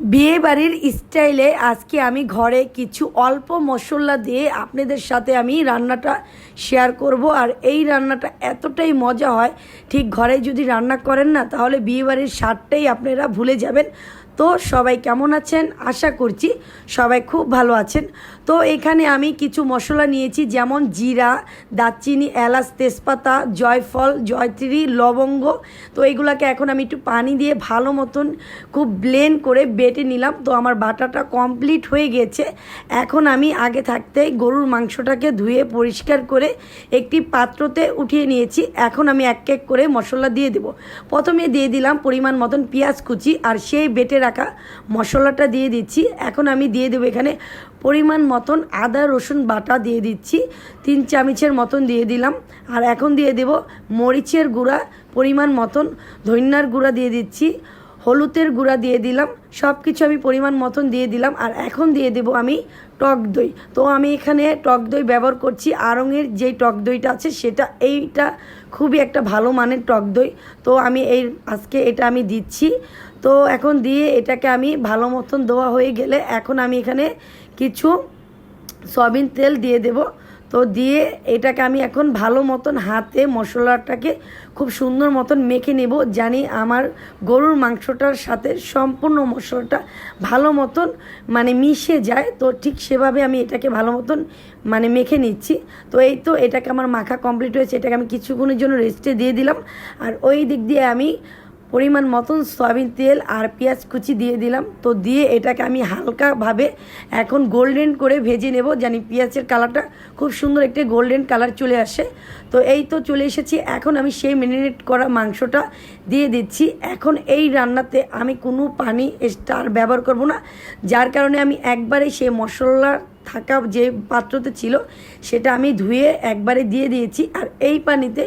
বিয়ে বাড়ির স্টাইলে আজকে আমি ঘরে কিছু অল্প মশলা দিয়ে আপনাদের সাথে আমি রান্নাটা শেয়ার করব। আর এই রান্নাটা এতটাই মজা হয়, ঠিক ঘরে যদি রান্না করেন না, তাহলে বিয়ে বাড়ির স্বাদটাই আপনারা ভুলে যাবেন। তো সবাই কেমন আছেন? আশা করছি সবাই খুব ভালো আছেন। তো এখানে আমি কিছু মশলা নিয়েছি, যেমন জিরা, দারচিনি, এলাচ, তেজপাতা, জয়ফল, জয়ত্রী, লবঙ্গ। তো এগুলাকে এখন আমি একটু পানি দিয়ে ভালো মতন খুব ব্লেন্ড করে বেটে নিলাম। তো আমার বাটাটা কমপ্লিট হয়ে গেছে। এখন আমি আগে থাকতে গরুর মাংসটাকে ধুয়ে পরিষ্কার করে একটি পাত্রতে উঠিয়ে নিয়েছি। এখন আমি এক এক করে মশলা দিয়ে দেব। প্রথমে দিয়ে দিলাম পরিমাণ মতন পেঁয়াজ কুচি আর সেই বেটে রাখা মশলাটা দিয়ে দিচ্ছি। এখন আমি দিয়ে দেবো এখানে পরিমাণ মতন আদা, রসুন বাটা দিয়ে দিচ্ছি। তিন চামিচের মতন দিয়ে দিলাম। আর এখন দিয়ে দেব মরিচের গুঁড়া, পরিমাণ মতন ধন্যার গুঁড়া দিয়ে দিচ্ছি। হলুদের গুঁড়া দিয়ে দিলাম সব কিছু আমি পরিমাণ মতন দিয়ে দিলাম, আর এখন দিয়ে দেব আমি টক দই। তো আমি এখানে টক দই ব্যবহার করছি আড়ংয়ের যেই টক দইটা আছে সেটা, এইটা খুবই একটা ভালো মানের টক দই। তো আমি এই, আজকে এটা আমি দিচ্ছি। তো এখন দিয়ে এটাকে আমি ভালো মতন দেওয়া হয়ে গেলে এখন আমি এখানে কিছু সয়াবিন তেল দিয়ে দেব। তো দিয়ে এটাকে আমি এখন ভালো মতন হাতে মশলাটাকে খুব সুন্দর মতন মেখে নেব জানি আমার গরুর মাংসটার সাথে সম্পূর্ণ মশলাটা ভালো মতন মানে মিশে যায়। তো ঠিক সেভাবে আমি এটাকে ভালো মতন মানে মেখে নিচ্ছি। তো এই তো এটাকে আমার মাখা কমপ্লিট হয়েছে। এটাকে আমি কিছুক্ষণের জন্য রেস্টে দিয়ে দিলাম। আর ওই দিক দিয়ে আমি পরিমাণ মতন সয়াবিন তেল আর পেঁয়াজ কুচি দিয়ে দিলাম। তো দিয়ে এটাকে আমি হালকাভাবে এখন গোল্ডেন করে ভেজে নেব। জানি পেঁয়াজের কালারটা খুব সুন্দর একটি গোল্ডেন কালার চলে আসে। তো এই তো চলে এসেছি। এখন আমি সেই মেরিনেট করা মাংসটা দিয়ে দিচ্ছি। এখন এই রান্নাতে আমি কোনো পানি স্টার ব্যবহার করব না। যার কারণে আমি একবারে সেই মশলা থাকা যে পাত্রতে ছিল, সেটা আমি ধুয়ে একবারে দিয়ে দিয়েছি। আর এই পানিতে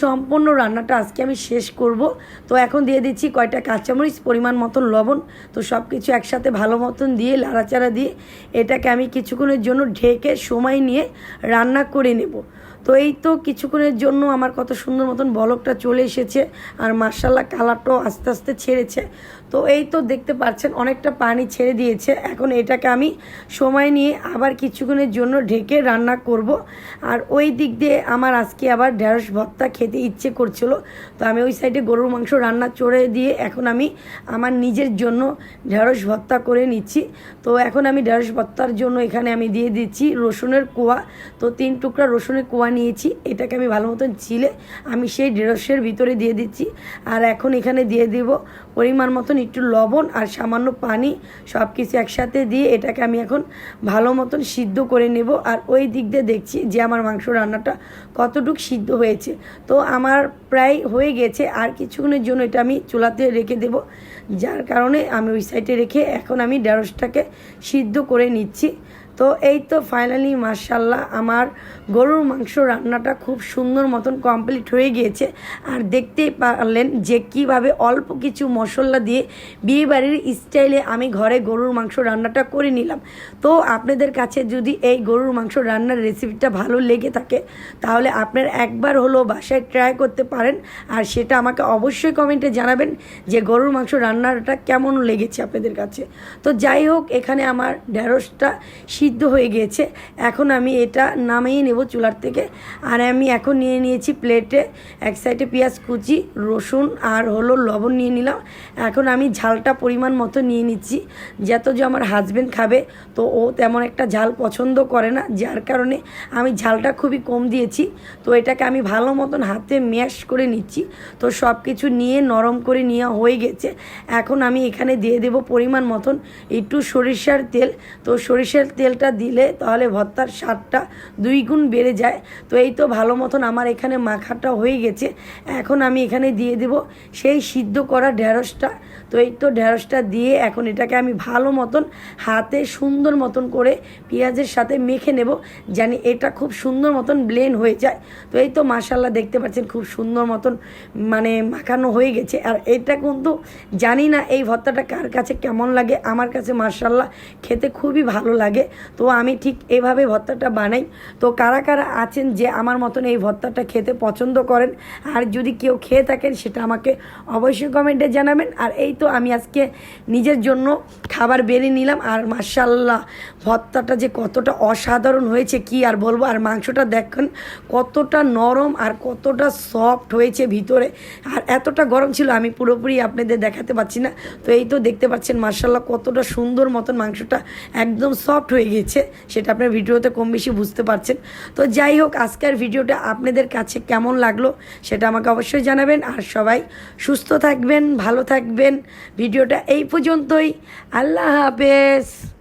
সম্পূর্ণ রান্নাটা আজকে আমি শেষ করব। তো এখন দিয়ে দিচ্ছি কয়টা কাঁচামরিচ, পরিমাণ মতন লবণ। তো সব কিছু একসাথে ভালো মতন দিয়ে লাড়াচাড়া দিয়ে, এটাকে আমি কিছুক্ষণের জন্য ঢেকে সময় নিয়ে রান্না করে নেব। তো এই তো কিছুক্ষণের জন্য আমার কত সুন্দর মতন বলকটা চলে এসেছে আর মার্শাল্লাহ কালারটাও আস্তে আস্তে ছেড়েছে। তো এই তো দেখতে পাচ্ছেন অনেকটা পানি ছেড়ে দিয়েছে। এখন এটাকে আমি সময় নিয়ে আবার কিছুক্ষণের জন্য ঢেকে রান্না করব। আর ওই দিক দিয়ে আমার আজকে আবার ঢেঁড়স ভর্তা খেতে ইচ্ছে করছিল। তো আমি ওই সাইডে গরুর মাংস রান্না চড়ে দিয়ে এখন আমি আমার নিজের জন্য ঢেঁড়স ভর্তা করে নিচ্ছি। তো এখন আমি ঢেঁড়স ভর্তার জন্য এখানে আমি দিয়ে দিচ্ছি রসুনের কোয়া। তো তিন টুকরা রসুনের কোয়া নিয়েছি, এটাকে আমি ভালো মতন ছিলে আমি সেই ঢেঁড়সের ভিতরে দিয়ে দিচ্ছি। আর এখন এখানে দিয়ে দেব পরিমাণ মতন একটু লবণ আর সামান্য পানি সব কিছু একসাথে দিয়ে এটাকে আমি এখন ভালো মতন সিদ্ধ করে নেব। আর ওই দিক দিয়ে দেখছি যে আমার মাংস রান্নাটা কতটুকু সিদ্ধ হয়েছে। তো আমার প্রায় হয়ে গেছে, আর কিছুক্ষণের জন্য এটা আমি চুলাতে রেখে দেব। যার কারণে আমি ওই সাইডে রেখে এখন আমি ঢেঁড়সটাকে সিদ্ধ করে নিচ্ছি। তো এই তো ফাইনালি মার্শাল্লাহ আমার গরুর মাংস রান্নাটা খুব সুন্দর মতন কমপ্লিট হয়ে গিয়েছে। আর দেখতেই পারলেন যে কীভাবে অল্প কিছু মশলা দিয়ে বিয়েবাড়ির স্টাইলে আমি ঘরে গরুর মাংস রান্নাটা করে নিলাম। তো আপনাদের কাছে যদি এই গরুর মাংস রান্নার রেসিপিটা ভালো লেগে থাকে, তাহলে আপনার একবার হলো বাসায় ট্রাই করতে পারেন। আর সেটা আমাকে অবশ্যই কমেন্টে জানাবেন যে গরুর মাংস রান্নাটা কেমন লেগেছে আপনাদের কাছে। তো যাই হোক, এখানে আমার ঢেঁড়সটা সিদ্ধ হয়ে গিয়েছে এখন আমি এটা নামিয়ে নেব চুলার থেকে। আর আমি এখন নিয়ে নিয়েছি প্লেটে এক সাইডে পেঁয়াজ কুচি, রসুন আর হলো লবণ নিয়ে নিলাম। এখন আমি ঝালটা পরিমাণ মতো নিয়ে নিচ্ছি। যত যে আমার হাজব্যান্ড খাবে, তো ও তেমন একটা ঝাল পছন্দ করে না। যার কারণে আমি ঝালটা খুবই কম দিয়েছি। তো এটাকে আমি ভালো মতন হাতে ম্যাশ করে নিচ্ছি। তো সব কিছু নিয়ে নরম করে নেওয়া হয়ে গেছে। এখন আমি এখানে দিয়ে দেব পরিমাণ মতন একটু সরিষার তেল। তো সরিষার তেলটা দিলে তাহলে ভর্তার স্বাদটা দুই গুণ বেড়ে যায়। তো এই তো ভালো মতন আমার এখানে মাখাটা হয়ে গেছে। এখন আমি এখানে দিয়ে দেব সেই সিদ্ধ করা ঢেঁড়সটা। তো এই তো ঢেঁড়সটা দিয়ে এখন এটাকে আমি ভালো মতন হাতে সুন্দর মতন করে পেঁয়াজের সাথে মেখে নেব। জানি এটা খুব সুন্দর মতন ব্লেন হয়ে যায়। তো এই তো মাসাল্লাহ দেখতে পাচ্ছেন খুব সুন্দর মতন মানে মাখানো হয়ে গেছে। আর এটা কিন্তু জানি না এই ভর্তাটা কার কাছে কেমন লাগে। আমার কাছে মার্শাল্লাহ খেতে খুবই ভালো লাগে। তো আমি ঠিক এভাবে ভর্তাটা বানাই। তো কারা কারা আছেন যে আমার মতন এই ভর্তাটা খেতে পছন্দ করেন, আর যদি কেউ খেয়ে থাকেন সেটা আমাকে অবশ্যই কমেন্টে জানাবেন। আর এই তো আমি আজকে নিজের জন্য খাবার বেরিয়ে নিলাম, আর মার্শাল্লাহ ভর্তাটা যে কতটা অসাধারণ হয়েছে, কি আর বলব? আর মাংসটা দেখেন কতটা নরম আর কতটা সফট হয়েছে ভিতরে, আর এতটা গরম ছিল আমি পুরোপুরি আপনাদের দেখাতে পাচ্ছি না। তো এই তো দেখতে পাচ্ছেন মার্শাল্লাহ কতটা সুন্দর মতন মাংসটা একদম সফট হয়ে গেছে সেটা আপনার ভিডিওতে কম বেশি বুঝতে পারছেন। তো যাই হোক, আজকের ভিডিওটা আপনাদের কাছে কেমন লাগল সেটা আমাকে অবশ্যই জানাবেন। আর সবাই সুস্থ থাকবেন, ভালো থাকবেন। ভিডিওটা এই পর্যন্তই। আল্লাহ হাফেজ।